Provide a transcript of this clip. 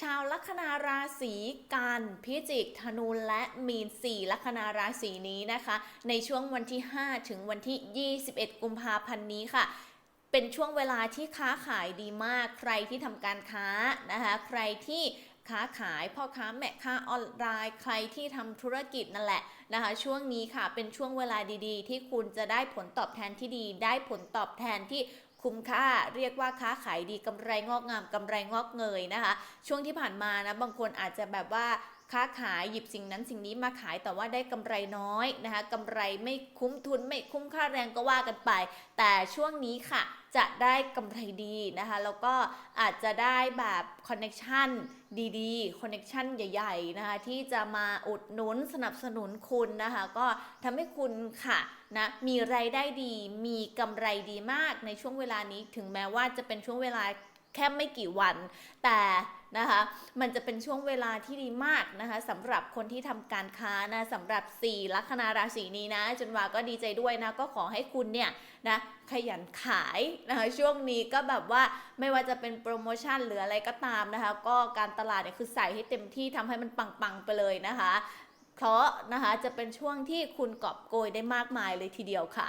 ชาวลัคนาราศีกันพิจิกธนูและมีนสี่ลัคนาราศีนี้นะคะ ในช่วงวันที่ 5 ถึงวันที่ 21 กุมภาพันธ์นี้ค่ะเป็นช่วงเวลาที่ค้าขายดีมาก ใครที่ทำการค้านะคะ ใครที่ค้าขายพ่อค้าแม่ค้าออนไลน์ ใครที่ทำธุรกิจนั่นแหละนะคะ ช่วงนี้ค่ะเป็นช่วงเวลาดีๆ ที่คุณจะได้ผลตอบแทนที่ดี ได้ผลตอบแทนที่ คุ้มค่าเรียกว่าค้าขายดีกำไรงอกงามกำไรงอกเงยนะคะ ช่วงที่ผ่านมานะบางคนอาจจะแบบว่า ค้าขายหยิบสิ่งนั้นสิ่งนี้มาขายแต่ว่าได้กำไรน้อยนะคะกำไรไม่คุ้มทุนไม่คุ้มค่าแรงก็ว่ากันไป แต่ช่วงนี้ค่ะจะได้กำไรดีนะคะ แล้วก็อาจจะได้แบบคอนเน็ชันดีๆคอนเน็ชันใหญ่ๆนะคะที่จะมาอุดหนุนสนับสนุนคุณนะคะ ก็ทำให้คุณค่ะนะมีไรายได้ดี มีกำไรดีมากในช่วงเวลานี้ถึงแม้ว่าจะเป็นช่วงเวลา แค่ไม่กี่วัน แต่นะคะมันจะเป็นช่วงเวลาที่ดีมากนะคะสำหรับคนที่ทำการค้านะสำหรับ 4 ลัคนาราศีนี้นะจนว่าก็ดีใจด้วยนะก็ขอให้คุณเนี่ยนะขยันขายนะคะช่วงนี้ก็แบบว่าไม่ว่าจะเป็นโปรโมชั่นหรืออะไรก็ตามนะคะก็การตลาดเนี่ยคือใส่ให้เต็มที่ทำให้มันปังๆไปเลยนะคะ เพราะนะคะจะเป็นช่วงที่คุณกอบโกยได้มากมายเลยทีเดียวค่ะ